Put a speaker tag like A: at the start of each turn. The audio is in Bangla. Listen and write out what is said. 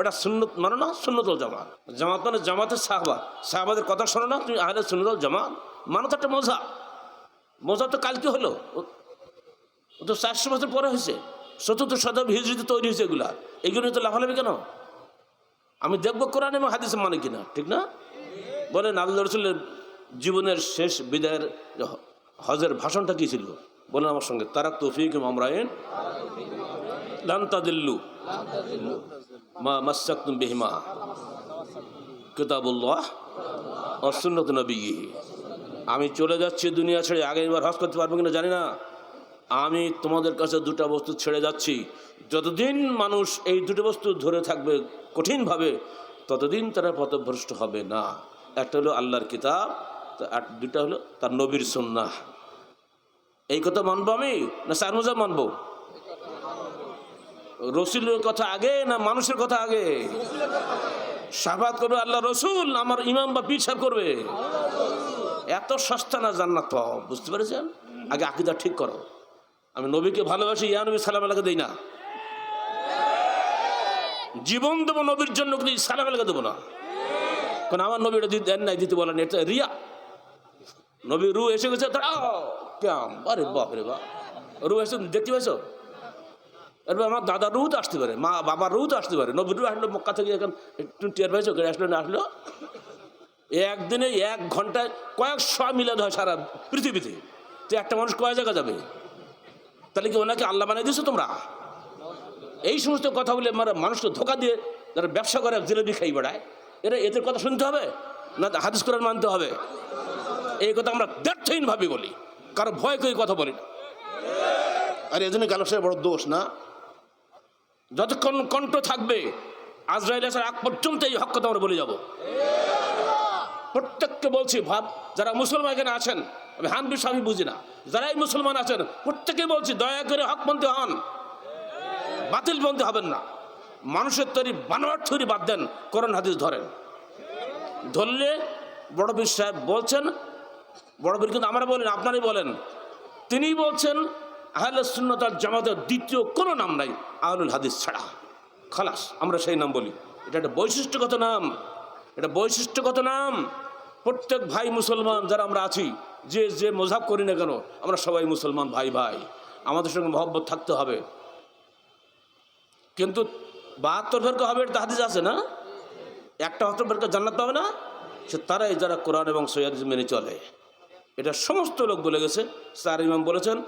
A: এটা সুন্নত, মানো না, সুন্নতল জামাত। জামাত মানে জামাতের সাহবা। সাহবাদের কথা শোনো না, তুমি আহলে সুন্নতল জামাত। মানো তো একটা মজা মজা তো কালকে হলো। ও- তো চারশো বছর পরে হয়েছে। চতুর্থ শতাব্দী হিজড়িতে তৈরি হয়েছে এগুলা। এইগুলো তো লাফালাফি কেন? আমি দেখব কোরআন এবং হাদিসে মানে কিনা, ঠিক না? বলেন আল্লাহ রসুলের জীবনের শেষ বিদায়ের হজের ভাষণটা কী ছিল? বলেন আমার সঙ্গে, তারা তৌফিক আমরায়ন লান্তাদিল্লু মা মাসাকুম বিহিমা। কিতাবুল্লাহ অসুন্নত নবী আমি চলে যাচ্ছি দুনিয়া ছেড়ে, আগে এবার হজ করতে পারব কিনা জানি না। আমি তোমাদের কাছে দুটো বস্তু ছেড়ে যাচ্ছি। যতদিন মানুষ এই দুটো বস্তু ধরে থাকবে কঠিনভাবে, ততদিন তারা পথভ্রষ্ট হবে না। একটা হলো আল্লাহর কিতাব আর দুটা হলো তার নবীর সন্ন্যাহ এই কথা মানবো আমি না সারমোজা মানবো? রসুলের কথা আগে না মানুষের কথা আগে? সাফাত করবে আল্লাহ রসুল, আমার ইমাম বা পীর করবে। এত সস্তা না জান্নাত পাও বুঝতে পেরেছেন? আগে আকিদা ঠিক করো। আমি নবীকে ভালোবাসি, ইয়া নবী সালাম আলাকে দিই না। জীবন দেবো নবীর জন্য, কিন্তু সালাম আলাকে দেবো না। কারণ আমার নবীটা দিতে দেন নাই, দিতে বলেন এটা রিয়া। নবী রু এসে গেছে কেম আরে বাপ রে বাপ। রু এসে দেখতে পাইছো এরপর আমার দাদার রু তো আসতে পারে, মা বাবার রু তো আসতে পারে। নবীর রু আসলো মক্কা থেকে এখন, একটু টের পাইছো আসলো না আসলো? একদিনে এক ঘন্টায় কয়েক কয়েকশো মিলাদ হয় সারা পৃথিবীতে। তো একটা মানুষ কয় জায়গা যাবে? তাহলে কি ওনাকে আল্লাহ বানিয়ে দিয়েছ তোমরা? এই সমস্ত কথা বলে মানে মানুষকে ধোকা দিয়ে যারা ব্যবসা করে জিলেবি খাই বেড়ায়, এরা এদের কথা শুনতে হবে? না, হাদিস কোরআন মানতে হবে? এই কথা আমরা ব্যর্থহীনভাবে বলি। কারও ভয় করে কথা বলি না। আর, এই জন্য গালসের বড় দোষ না? যতক্ষণ কণ্ঠ থাকবে, আজরাইল আসার আগ পর্যন্ত এই হক কথা আমরা বলে যাব। প্রত্যেককে বলছি, ভাব, যারা মুসলমান এখানে আছেন, আমি হানবি স্বামী বুঝি না, যারাই মুসলমান আছেন প্রত্যেকে বলছি, দয়া করে হকপন্থী হন। বাতিল বন্ধু হবেন না। মানুষের তৈরি বানোয়ার তৈরি বাদ দেন করোন হাদিস ধরেন। ধরলে বড় বীর সাহেব বলছেন, বড় বীর কিন্তু আমরা বলেন, আপনারাই বলেন। তিনি বলছেন আহলে সুন্নতার জামাতের দ্বিতীয় কোনো নাম নাই, আহলুল হাদিস ছাড়া। খালাস, আমরা সেই নাম বলি। এটা একটা বৈশিষ্ট্যগত নাম। এটা বৈশিষ্ট্যগত নাম। প্রত্যেক ভাই মুসলমান যারা আমরা আছি, যে যে মজাব করি না কেন, আমরা সবাই মুসলমান ভাই ভাই। আমাদের সঙ্গে মহব্বত থাকতে হবে। কিন্তু বাহাত্তর ফেরকা হবে, এটা হাদিস আছে না? একটা হত্তর ফেরকা জান্নাত পাবে না? সে তারাই যারা কোরআন এবং সৈয়াদ মেনে চলে। এটা সমস্ত লোক বলে গেছে। স্যার ইমাম বলেছেন